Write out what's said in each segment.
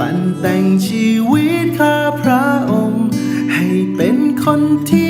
ปั่นแต่งชีวิตข้าพระองค์ ให้เป็นคนที่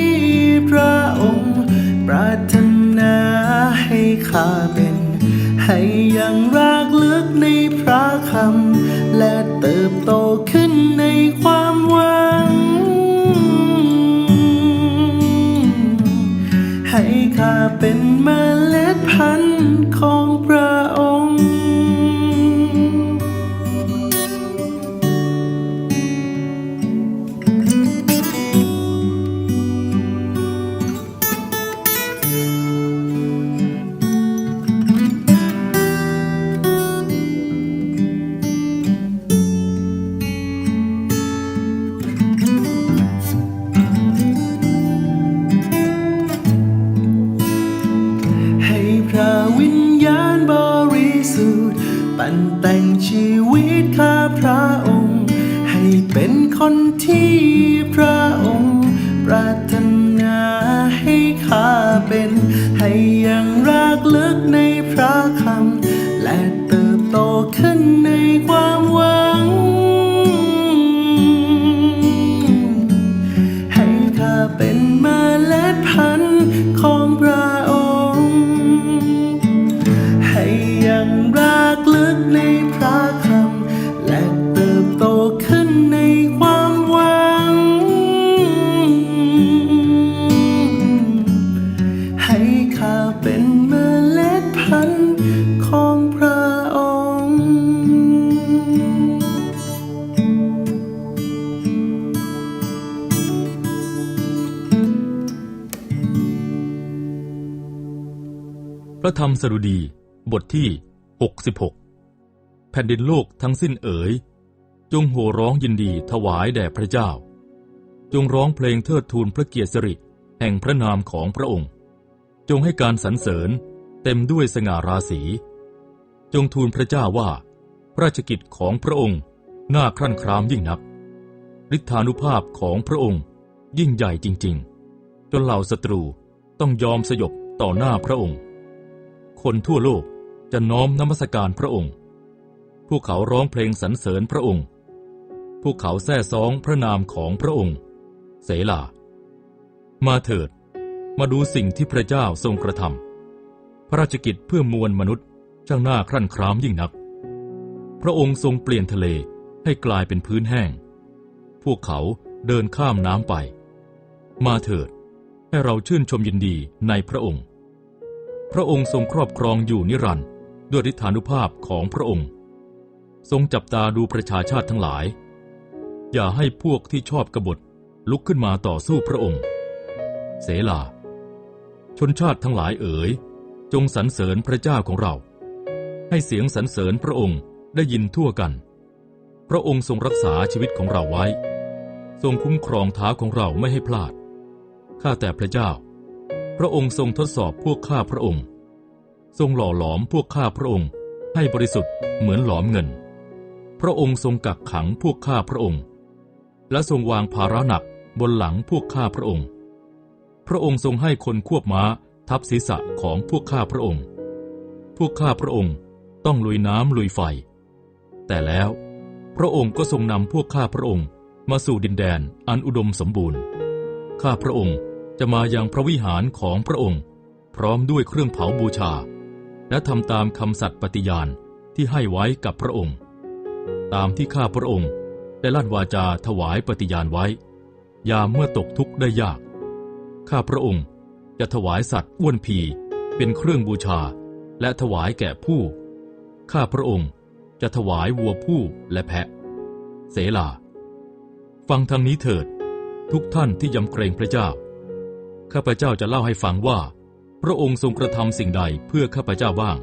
ระธรรมสดุดี บทที่ 66 แผ่นดินโลกทั้งสิ้นเอ๋ย จงโห่ร้องยินดีถวายแด่พระเจ้า จงร้องเพลงเทิดทูนพระเกียรติสิริแห่งพระนามของพระองค์ จงให้การสรรเสริญเต็มด้วยสง่าราศี จงทูลพระเจ้าว่าพระราชกิจของพระองค์น่าครั่นครามยิ่งนักฤทธานุภาพของพระองค์ยิ่งใหญ่จริง ๆ จนเหล่าศัตรูต้องยอมสยบต่อหน้าพระองค์ คนทั่วโลกจะน้อมนมัสการพระองค์ พวกเขาร้องเพลงสรรเสริญพระองค์ พวกเขาแซ่ซ้องพระนามของพระองค์ เสลา มาเถิด มาดูสิ่งที่พระเจ้าทรงกระทำพระราชกิจเพื่อมวลมนุษย์ช่างน่าครั่นครามยิ่งนัก พระองค์ทรงเปลี่ยนทะเลให้กลายเป็นพื้นแห้ง พวกเขาเดินข้ามน้ำไป มาเถิด ให้เราชื่นชมยินดีในพระองค์ พระองค์ทรงครอบครองอยู่นิรันดร์ด้วยฤทธานุภาพของพระองค์ ทรงจับตาดูประชาชาติทั้งหลาย อย่าให้พวกที่ชอบกบฏลุกขึ้นมาต่อสู้พระองค์ เสลา ชนชาติทั้งหลายเอ๋ย จงสรรเสริญพระเจ้าของเรา ให้เสียงสรรเสริญพระองค์ได้ยินทั่วกัน พระองค์ทรงรักษาชีวิตของเราไว้ ทรงคุ้มครองเท้าของเราไม่ให้พลาด ข้าแต่พระเจ้า ระองค์ทรงทดสอบพวกข้าพระองค์ ทรงหล่อหลอมพวกข้าพระองค์ ให้บริสุทธิ์เหมือนหลอมเงิน พระองค์ทรงกักขังพวกข้าพระองค์ และทรงวางภาระหนักบนหลังพวกข้าพระองค์ พระองค์ทรงให้คนควบม้าทับศีรษะของพวกข้าพระองค์ พวกข้าพระองค์ต้องลุยน้ำลุยไฟ แต่แล้ว พระองค์ก็ทรงนำพวกข้าพระองค์มาสู่ดินแดนอันอุดมสมบูรณ์ ข้าพระองค์ จะมายังพระวิหารของพระองค์ พร้อมด้วยเครื่องเผาบูชา และทำตามคำสัตย์ปฏิญาณที่ให้ไว้กับพระองค์ ตามที่ข้าพระองค์ได้ลั่นวาจาถวายปฏิญาณไว้ ยามเมื่อตกทุกข์ได้ยาก ข้าพระองค์จะถวายสัตว์อ้วนพีเป็นเครื่องบูชา และถวายแก่ผู้ ข้าพระองค์จะถวายวัวผู้และแพะ เสลา ฟังทางนี้เถิด ทุกท่านที่ยำเกรงพระเจ้า ข้าพเจ้าจะเล่าให้ฟังว่า พระองค์ทรงกระทำสิ่งใดเพื่อข้าพเจ้าบ้าง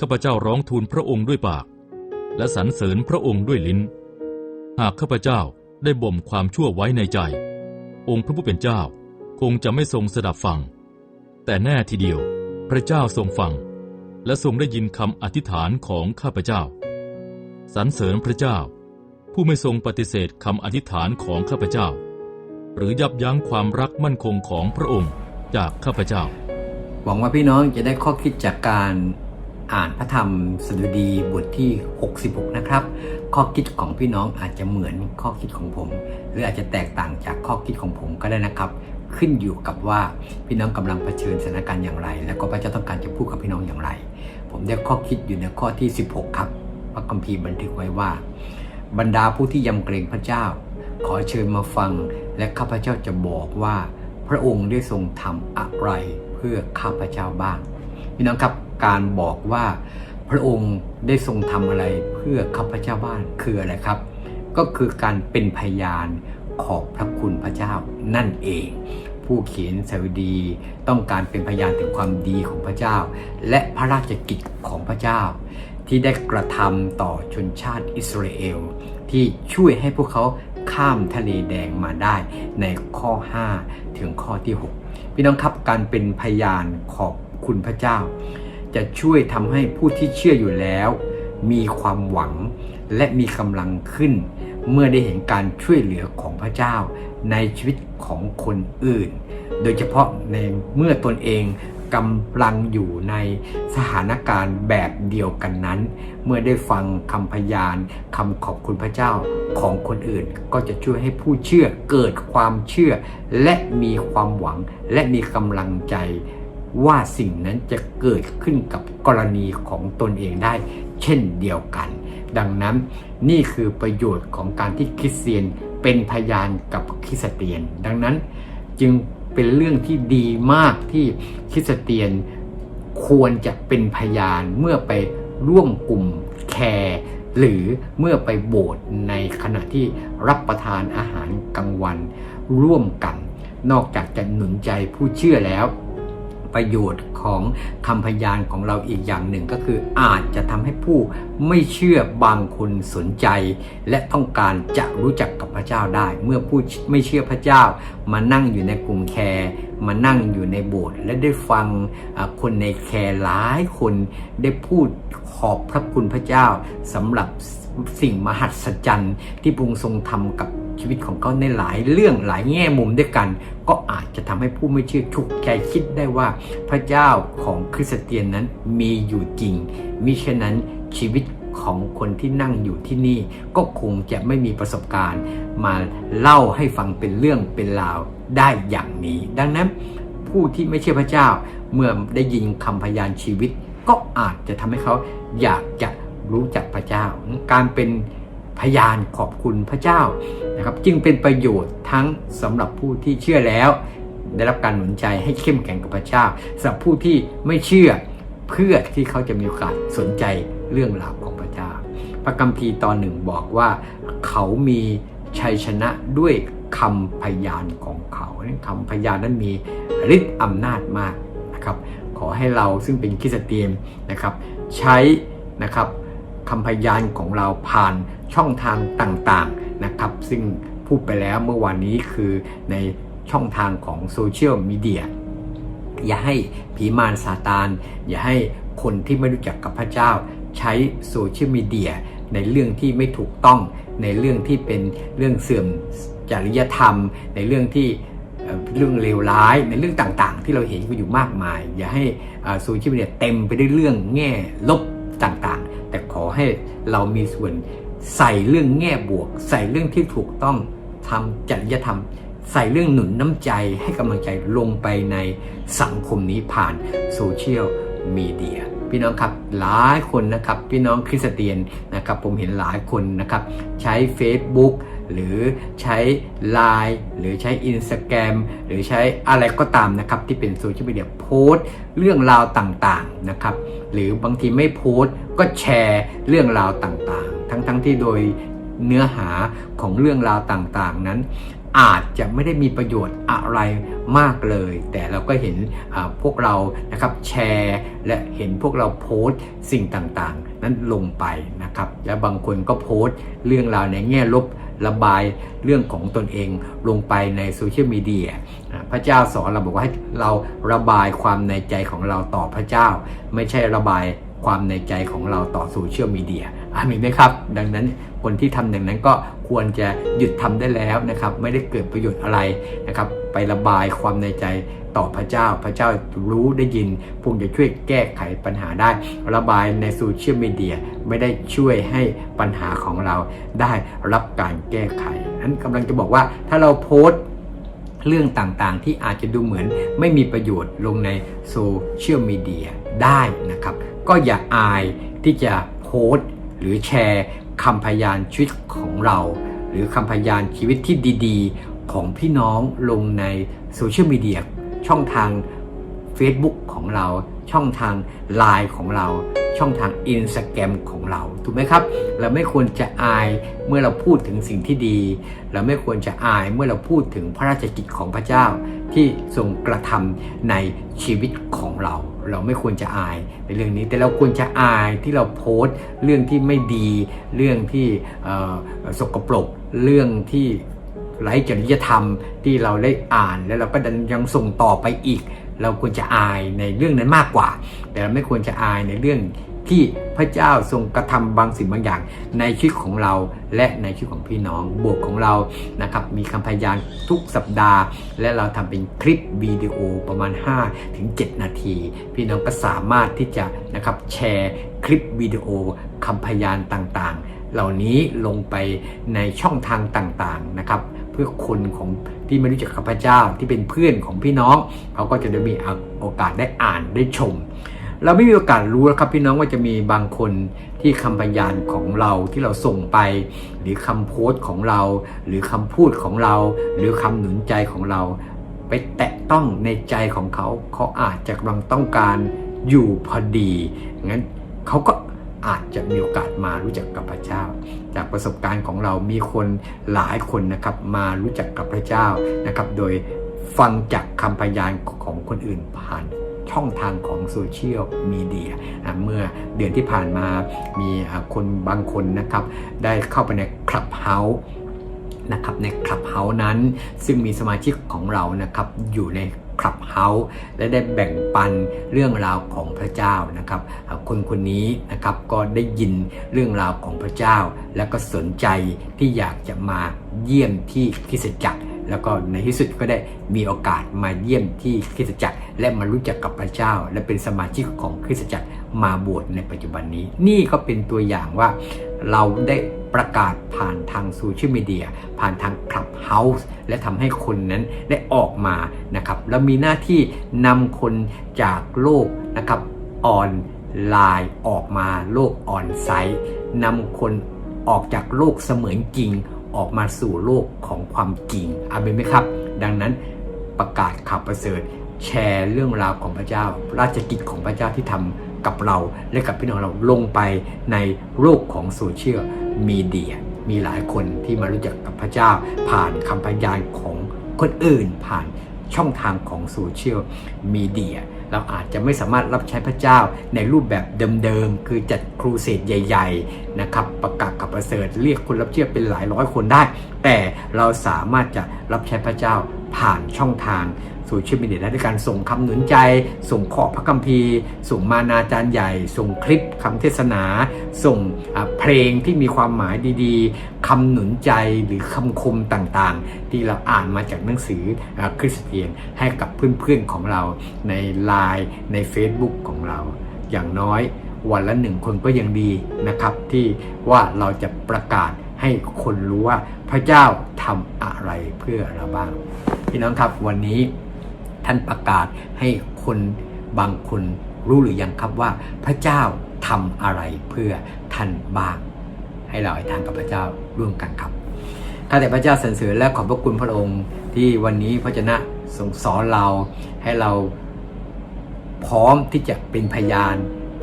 ข้าพเจ้าร้องทูลพระองค์ด้วยปาก และสรรเสริญพระองค์ด้วยลิ้น หากข้าพเจ้าได้บ่มความชั่วไว้ในใจ องค์พระผู้เป็นเจ้าคงจะไม่ทรงสดับฟัง แต่แน่ทีเดียว พระเจ้าทรงฟัง และทรงได้ยินคำอธิษฐานของข้าพเจ้า สรรเสริญพระเจ้า ผู้ไม่ทรงปฏิเสธคำอธิษฐานของข้าพเจ้า หรือยับยั้งความรักมั่นคงของพระองค์จากข้าพเจ้า หวังว่าพี่น้องจะได้ข้อคิดจากการอ่านพระธรรมสดุดีบทที่ 66 นะครับ ข้อคิดของพี่น้องอาจจะเหมือนข้อคิดของผม หรืออาจจะแตกต่างจากข้อคิดของผมก็ได้นะครับ ขึ้นอยู่กับว่าพี่น้องกำลังเผชิญสถานการณ์อย่างไร แล้วก็พระเจ้าต้องการจะพูดกับพี่น้องอย่างไร ผมได้ข้อคิดอยู่ในข้อที่ 16 ครับ พระคัมภีร์บันทึกไว้ว่า บรรดาผู้ที่ยำเกรงพระเจ้า ขอเชิญมาฟังและข้าพเจ้าจะบอกว่า พระองค์ได้ทรงทำอะไรเพื่อข้าพเจ้าบ้างพี่น้องครับการบอกว่าพระองค์ได้ทรงทำอะไรเพื่อข้าพเจ้าบ้างคืออะไรครับ ก็คือการเป็นพยานขอบพระคุณพระเจ้านั่นเอง ผู้เขียนสดุดีต้องการเป็นพยานถึงความดีของพระเจ้า และพระราชกิจของพระเจ้า ที่ได้กระทำต่อชนชาติอิสราเอล ที่ช่วยให้พวกเขา ข้ามทะเลแดงมาได้ในข้อ 5 ถึงข้อที่ 6 พี่น้องครับการเป็นพยานขอบคุณพระเจ้า จะช่วยทำให้ผู้ที่เชื่ออยู่แล้ว มีความหวังและมีกำลังขึ้น เมื่อได้เห็นการช่วยเหลือของพระเจ้า ในชีวิตของคนอื่น โดยเฉพาะในเมื่อตนเองกำลังอยู่ในสถานการณ์แบบเดียวกันนั้น เมื่อได้ฟังคำพยานคำขอบคุณพระเจ้า ของคนอื่น ก็จะช่วยให้ผู้เชื่อเกิดความเชื่อ และมีความหวังและมีกำลังใจ ว่าสิ่งนั้นจะเกิดขึ้นกับกรณีของตนเองได้ เช่นเดียวกัน ดังนั้นนี่คือประโยชน์ของการที่คริสเตียนเป็นพยานกับคริสเตียน ดังนั้นจึงเป็นเรื่องที่ดีมากที่คริสเตียนควรจะเป็นพยานเมื่อไปร่วมกลุ่มแคร์ หรือเมื่อไปโบสถ์ในขณะที่รับประทานอาหารกลางวันร่วมกัน นอกจากจะหนุนใจผู้เชื่อแล้ว ประโยชน์ของคำพยานของเราอีกอย่างหนึ่งก็คืออาจจะทำให้ผู้ไม่เชื่อบางคนสนใจ และต้องการจะรู้จักกับพระเจ้าได้ เมื่อผู้ไม่เชื่อพระเจ้า มานั่งอยู่ในกลุ่มแคร์มานั่งอยู่ในโบสถ์และได้ฟังคนในแคร์หลายคนได้พูดขอบพระคุณพระเจ้าสำหรับสิ่งมหัศจรรย์ที่พระองค์ทรงทำกับ ชีวิตของเขาในหลายเรื่องหลายแง่มุมด้วยกัน ก็อาจจะทำให้ผู้ไม่เชื่อฉุกใจคิดได้ว่า พระเจ้าของคริสเตียนนั้นมีอยู่จริงมิฉะนั้นชีวิตของคนที่นั่งอยู่ที่นี่ก็คงจะไม่มีประสบการณ์ มาเล่าให้ฟังเป็นเรื่องเป็นราวได้อย่างนี้ ดังนั้นผู้ที่ไม่เชื่อพระเจ้าเมื่อได้ยินคำพยานชีวิต ก็อาจจะทำให้เขาอยากจะรู้จักพระเจ้า การเป็นพยานขอบคุณพระเจ้า นะครับจึงเป็นประโยชน์ทั้งสำหรับผู้ที่เชื่อแล้ว ได้รับการหนุนใจให้เข้มแข็งกับพระเจ้าสำหรับผู้ที่ไม่เชื่อเพื่อที่เขาจะมีโอกาสสนใจเรื่องราวของพระเจ้า พระคัมภีร์ตอนหนึ่งบอกว่าเขามีชัยชนะด้วยคำพยานของเขาคำพยานนั้นมีฤทธิ์อำนาจมากนะครับ ขอให้เราซึ่งเป็นคริสเตียนนะครับ ใช้นะครับคำพยานของเราผ่านช่องทางต่างๆ นะครับ ซึ่งพูดไปแล้วเมื่อวานนี้คือในช่องทางของโซเชียลมีเดียอย่าให้ผีมารซาตาน อย่าให้คนที่ไม่รู้จักกับพระเจ้า ใช้โซเชียลมีเดียในเรื่องที่ไม่ถูกต้อง ในเรื่องที่เป็นเรื่องเสื่อมจริยธรรม ในเรื่องที่เรื่องเลวร้ายในเรื่องต่างๆ ที่เราเห็นกันอยู่มากมาย อย่าให้โซเชียลมีเดียเต็มไปด้วยเรื่องแง่ลบต่างๆ แต่ขอให้เรามีส่วน ใส่เรื่องแง่บวก ใส่เรื่องที่ถูกต้องทำจริยธรรม ใส่เรื่องหนุนน้ำใจให้กำลังใจลงไปในสังคมนี้ผ่านโซเชียลมีเดียพี่น้องครับหลายคนนะครับพี่น้องคริสเตียนนะครับผมเห็นหลายคนนะครับใช้ Facebook หรือใช้ Line หรือใช้ Instagram หรือใช้อะไรก็ตามนะครับที่เป็นโซเชียลมีเดียโพสต์เรื่องราวต่างๆนะครับหรือบางทีไม่โพสต์ก็แชร์เรื่องราวต่างๆ ทั้งๆที่โดยเนื้อหาของเรื่องราวต่างๆนั้น อาจจะไม่ได้มีประโยชน์อะไรมากเลย แต่เราก็เห็นพวกเรานะครับแชร์และเห็นพวกเราโพสต์สิ่งต่างๆ นั้นลงไปนะครับและบางคนก็โพสต์เรื่องราวในแง่ลบระบายเรื่องของตนเองลงไปในโซเชียลมีเดียพระเจ้าสอนเราบอกว่าให้เราระบายความในใจของเราต่อพระเจ้า ไม่ใช่ระบายความในใจของเราต่อโซเชียลมีเดีย อามีไหมครับ ดังนั้นคนที่ทำอย่างนั้นก็ควรจะหยุดทำได้แล้วนะครับ ไม่ได้เกิดประโยชน์อะไรนะครับ ไประบายความในใจต่อพระเจ้า พระเจ้ารู้ได้ยินพงจะช่วยแก้ไขปัญหาได้ ระบายในโซเชียลมีเดียไม่ได้ช่วยให้ปัญหาของเราได้รับการแก้ไขนั้นกำลังจะบอกว่าถ้าเราโพสต์เรื่องต่างๆ ที่อาจจะดูเหมือนไม่มีประโยชน์ลงในโซเชียลมีเดียได้นะครับ ก็อย่าอายที่จะโพสต์ หรือแชร์คำพยานชีวิตของเรา หรือคำพยานชีวิตที่ดีๆ ของพี่น้องลงในโซเชียลมีเดียช่องทาง Facebook ของเรา ช่องทาง Line ของเรา ช่องทาง Instagram ของเรา ถูกไหมครับ เราไม่ควรจะอายเมื่อเราพูดถึงสิ่งที่ดี เราไม่ควรจะอายเมื่อเราพูดถึงพระราชกิจของพระเจ้าที่ทรงกระทำในชีวิตของเรา เราไม่ควรจะอายในเรื่องนี้ แต่เราควรจะอายที่เราโพสต์เรื่องที่ไม่ดี เรื่องที่สกปรกเรื่องที่ไร้จริยธรรมที่เราได้อ่าน แล้วเราก็ดันยังส่งต่อไปอีก เราควรจะอายในเรื่องนั้นมากกว่า แต่เราไม่ควรจะอายในเรื่อง ที่พระเจ้าทรงกระทำบางสิ่งบางอย่าง ในชีวิตของเราและในชีวิตของพี่น้องบวกของเรานะครับมีคำพยานทุกสัปดาห์ และเราทำเป็นคลิปวิดีโอประมาณ5-7นาที พี่น้องก็สามารถที่จะนะครับแชร์คลิปวิดีโอคำพยานต่างๆ เหล่านี้ลงไปในช่องทางต่างๆนะครับเพื่อคนของที่ไม่รู้จักข้าพเจ้าที่เป็นเพื่อนของพี่น้องเขาก็จะได้มีโอกาสได้อ่านได้ชม เราไม่มีโอกาสรู้แล้วครับพี่น้องว่าจะมีบางคนที่คำพยานของเราที่เราส่งไป หรือคำโพสต์ของเรา หรือคำพูดของเรา หรือคำหนุนใจของเรา ไปแตะต้องในใจของเขา เขาอาจจะกำลังต้องการอยู่พอดีงั้นเขาก็อาจจะมีโอกาสมารู้จักกับพระเจ้า จากประสบการณ์ของเรามีคนหลายคนนะครับมารู้จักกับพระเจ้านะครับ โดยฟังจากคำพยานของคนอื่นผ่าน ช่องทางของโซเชียลมีเดียเมื่อเดือนที่ผ่านมามีคนบางคนนะครับ ได้เข้าไปในคลับเฮาส์นะครับในคลับเฮาส์นั้น ซึ่งมีสมาชิกของเรานะครับอยู่ในคลับเฮาส์และได้แบ่งปันเรื่องราวของพระเจ้านะครับ คนคนนี้นะครับก็ได้ยินเรื่องราวของพระเจ้า แล้วก็สนใจที่อยากจะมาเยี่ยมที่คริสตจักร แล้วก็ในที่สุดก็ได้มีโอกาสมาเยี่ยมที่คริสตจักร และมารู้จักกับพระเจ้า และเป็นสมาชิกของคริสตจักรมาบวชในปัจจุบันนี้ นี่ก็เป็นตัวอย่างว่าเราได้ประกาศผ่านทางโซเชียลมีเดียผ่านทางคลับเฮาส์และทำให้คนนั้นได้ออกมานะครับแล้วมีหน้าที่นำคนจากโลกนะครับออนไลน์ออกมาโลกออนไซต์นำคนออกจากโลกเสมือนจริง ออกมาสู่โลกของความจริงอาเมนไหมครับ ดังนั้นประกาศข่าวประเสริฐ แชร์เรื่องราวของพระเจ้า ราชกิจของพระเจ้าที่ทำกับเราและกับพี่น้องเราลงไปในโลกของโซเชียลมีเดียมีหลายคนที่มารู้จักกับพระเจ้า ผ่านคำพยานของคนอื่นผ่านช่องทางของโซเชียลมีเดีย เราอาจจะไม่สามารถรับใช้พระเจ้าในรูปแบบเดิมๆ คือจัดครูเสดใหญ่ๆนะครับประกาศกับประเสริฐเรียกคนรับเชื่อเป็นหลายร้อยคนได้ แต่เราสามารถจะรับใช้พระเจ้า ผ่านช่องทางโซเชียลมีเดียด้วยการส่งคำหนุนใจ ส่งข้อพระคัมภีร์ ส่งมานาจารย์ใหญ่ ส่งคลิปคำเทศนา ส่งเพลงที่มีความหมายดีๆคำหนุนใจหรือคำคมต่างๆ ที่เราอ่านมาจากหนังสืออคริสเตียนให้กับเพื่อนๆของเราใน Line ใน Facebook ของเรา อย่างน้อยวันละหนึ่งคนก็ยังดีนะครับ ที่ว่าเราจะประกาศให้คนรู้ว่าพระเจ้าทำอะไรเพื่อเราบ้างพี่น้องครับวันนี้ท่านประกาศให้คนบางคนรู้หรือยังครับว่าพระเจ้าทำอะไรเพื่อท่านบ้าง ให้เราอธิษฐานกับพระเจ้าร่วมกันครับข้าแต่พระเจ้าสรรเสริญและขอบพระคุณพระองค์ที่วันนี้พระเจ้าทรงสอนเราให้เราพร้อมที่จะเป็นพยาน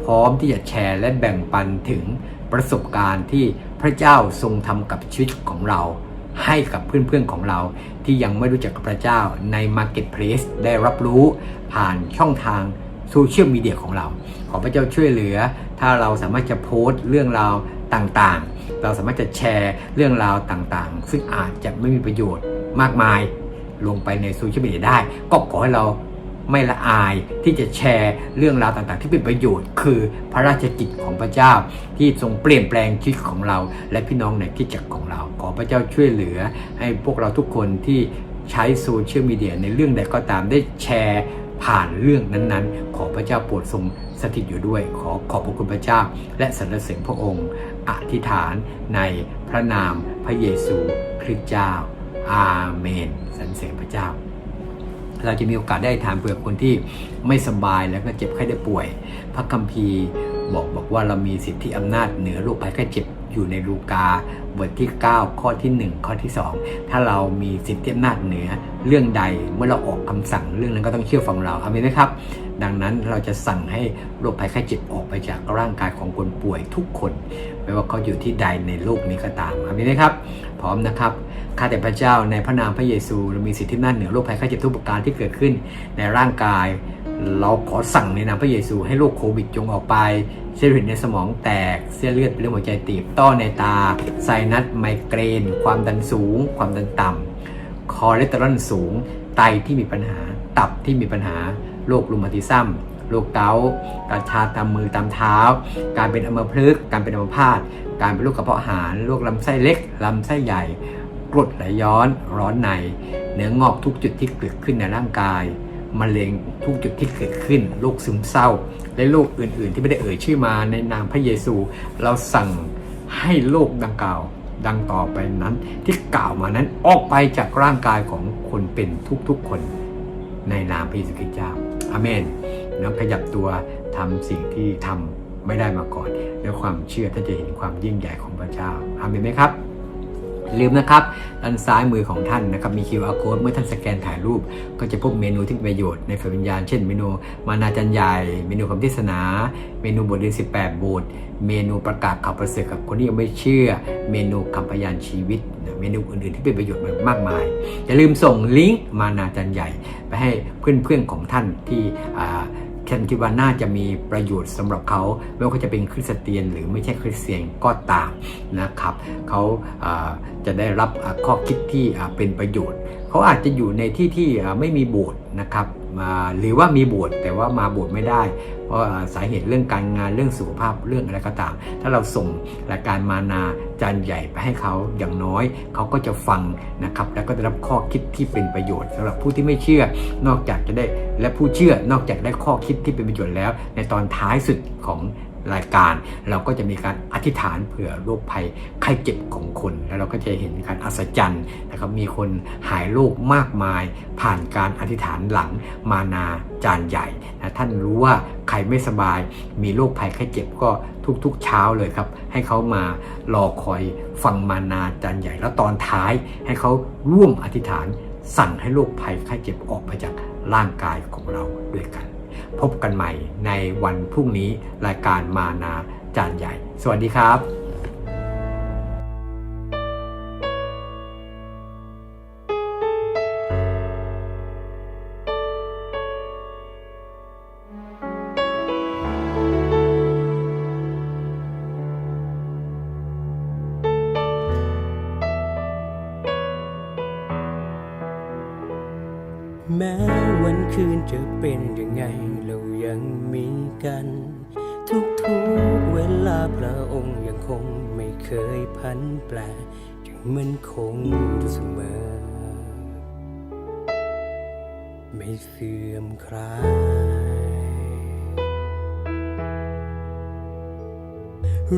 พร้อมที่จะแชร์และแบ่งปันถึงประสบการณ์ที่พระเจ้าทรงทำกับชีวิตของเรา ให้กับเพื่อนๆของเรา ที่ยังไม่รู้จักกับพระเจ้าใน Marketplace ได้รับรู้ผ่านช่องทางโซเชียลมีเดียของเรา ขอพระเจ้าช่วยเหลือ ถ้าเราสามารถจะโพสต์เรื่องราวต่างๆ เราสามารถจะแชร์เรื่องราวต่างๆ ซึ่งอาจจะไม่มีประโยชน์มากมายลงไปในโซเชียลมีเดียได้ ก็ขอให้เรา ไม่ละอายที่จะแชร์เรื่องราวต่างๆ ที่เป็นประโยชน์ คือพระราชกิจของพระเจ้า ที่ทรงเปลี่ยนแปลงชีวิตของเรา และพี่น้องในคิดจักรของเรา ขอพระเจ้าช่วยเหลือ ให้พวกเราทุกคนที่ใช้โซเชียลมีเดียในเรื่องใดก็ตามได้แชร์ผ่านเรื่องนั้นๆ ขอพระเจ้าโปรดทรงสถิตอยู่ด้วย ขอขอบพระคุณพระเจ้า และสรรเสริญพระองค์ อธิษฐานในพระนามพระเยซูคริสต์เจ้า อาเมนสรรเสริญพระเจ้า เราจะมีโอกาสได้ทานเผื่อคนที่ไม่สบายแล้วก็เจ็บไข้ได้ป่วย พระคัมภีร์บอกบอกว่าเรามีสิทธิอำนาจเหนือโรคภัยไข้เจ็บอยู่ในลูกาบทที่ 9 ข้อที่ 1 ข้อที่ 2 ถ้าเรามีสิทธิอำนาจเหนือเรื่องใดเมื่อเราออกคำสั่งเรื่องนั้นก็ต้องเชื่อฟังเราอามนไหมครับ ดังนั้นเราจะสั่งให้โรคภัยไข้เจ็บออกไปจากร่างกายของคนป่วยทุกคน ไม่ว่าเขาอยู่ที่ใดในโลกนี้ก็ตามอาเมนไหมครับ พร้อมนะครับข้าแต่พระเจ้าในพระนามพระเยซูเรามีสิทธิอำนาจเหนือโรคภัยไข้เจ็บทุกประการที่เกิดขึ้น ในร่างกาย เราขอสั่งในนามพระเยซูให้โรคโควิดจงออกไปเส้นเลือดในสมองแตกเส้นเลือดเป็นเรื่องหัวใจตีบต้อในตา ไซนัสไมเกรน ความดันสูง ความดันต่ำคอเลสเตอรอลสูง ไตที่มีปัญหา ตับที่มีปัญหาโรครูมาติซัม โรคเกาการชาตามมือตามเท้า การเป็นอัมพฤกษ์การเป็นอัมพาตการเป็นโรคกระเพาะอาหารโรคลำไส้เล็กลำไส้ใหญ่กรดไหลย้อน ร้อนใน เนื้องอกทุกจุดที่เกิดขึ้นในร่างกายมะเร็งทุกจุดที่เกิดขึ้นโรคซึมเศร้า และโรคอื่น ๆ ที่ไม่ได้เอ่ยชื่อมาในนามพระเยซู เราสั่งให้โรคดังกล่าวดังต่อไปนั้น ที่กล่าวมานั้นออกไปจากร่างกายของคนเป็นทุกๆคนในนามพระเยซูคริสต์เจ้าอาเมน น้ำขยับตัวทำสิ่งที่ทำไม่ได้มาก่อนด้วความเชื่อท่านจะเห็นความยิ่งใหญ่ของพระเจ้าอาเมนไหมครับ อย่าลืมนะครับด้านซ้ายมือของท่านนะครับมี QR code เมื่อท่านสแกนถ่ายรูป ก็จะพบเมนูที่เป็นประโยชน์ในฝ่ายวิญญาณ เช่นเมนูมานาจันใหญ่ เมนูคำเทศนา เมนูบทเรียน18 บท เมนูประกาศข่าวประเสริฐกับคนที่ยังไม่เชื่อ เมนูคำพยานชีวิต เมนูอื่นๆ ที่เป็นประโยชน์มากมาย อย่าลืมส่งลิงก์มานาจันใหญ่ ไปให้เพื่อนๆของท่านที่อ่า ฉันคิดว่าน่าจะมีประโยชน์สำหรับเขาไม่ว่าเขาจะเป็นคริสเตียน หรือไม่ใช่คริสเตียนก็ตามนะครับเขาจะได้รับข้อคิดที่เป็นประโยชน์ เขาอาจจะอยู่ในที่ที่ไม่มีโบสถ์นะครับ มาหรือว่ามีบวชแต่ว่ามาบวชไม่ได้ เพราะสาเหตุเรื่องการงานเรื่องสุขภาพเรื่องอะไรก็ตาม ถ้าเราส่งรายการมานาจานใหญ่ไปให้เขาอย่างน้อย เขาก็จะฟังนะครับแล้วก็ได้รับข้อคิดที่เป็นประโยชน์สำหรับผู้ที่ไม่เชื่อนอกจากจะได้และผู้เชื่อนอกจากได้ข้อคิดที่เป็นประโยชน์แล้ว ในตอนท้ายสุดของ รายการ เราก็จะมีการอธิษฐานเผื่อโรคภัยไข้เจ็บของคน แล้วเราก็จะเห็นการอัศจรรย์นะครับมีคนหายโรคมากมาย ผ่านการอธิษฐานหลังมานาจานใหญ่นะท่านรู้ว่าใครไม่สบายมีโรคภัยไข้เจ็บก็ทุกๆเช้าเลยครับ ให้เขามารอคอยฟังมานาจานใหญ่ แล้วตอนท้ายให้เขาร่วมอธิษฐานสั่งให้โรคภัยไข้เจ็บออกไปจากร่างกายของเราด้วยกัน พบกันใหม่ในวันพรุ่งนี้รายการมานาจานใหญ่ สวัสดีครับ สื่อมคลาย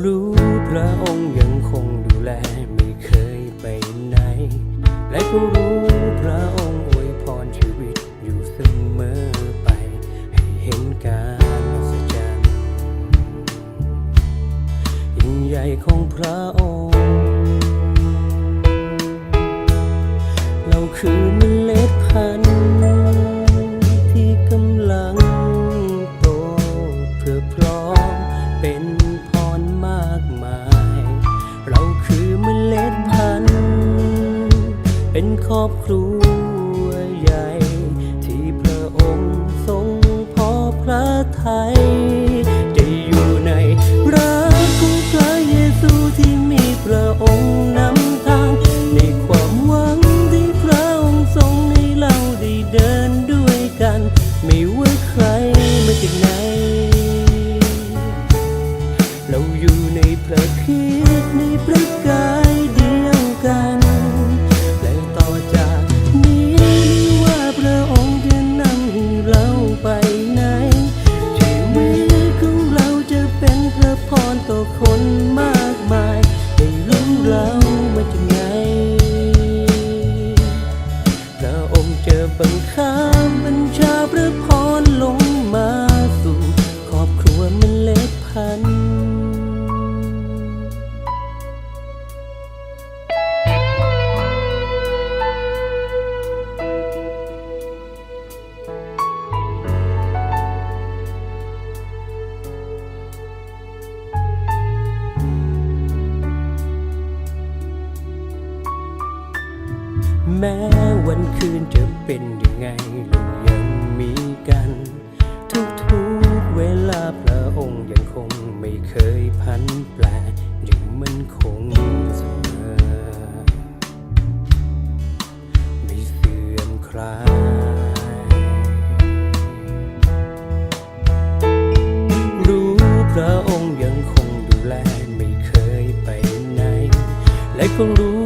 รู้พระองค์ยังคงดูแลไม่เคยไปไหน และก็รู้พระองค์อวยพรชีวิตอยู่เสมอไป ให้เห็นการอัศจรรย์ยิ่งใหญ่ของพระองค์เราคือเมล็ดพันธุ์ อบครัวใหญ่ ที่พระองค์ทรงพอพระทัย คงรู้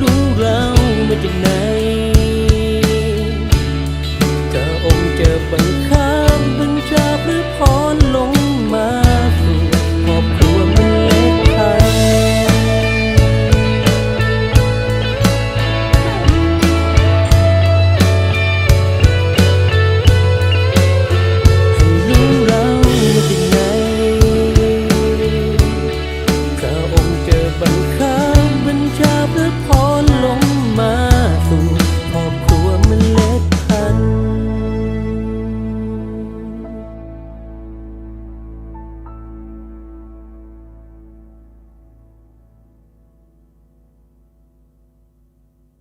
รู้เรามาจากไหน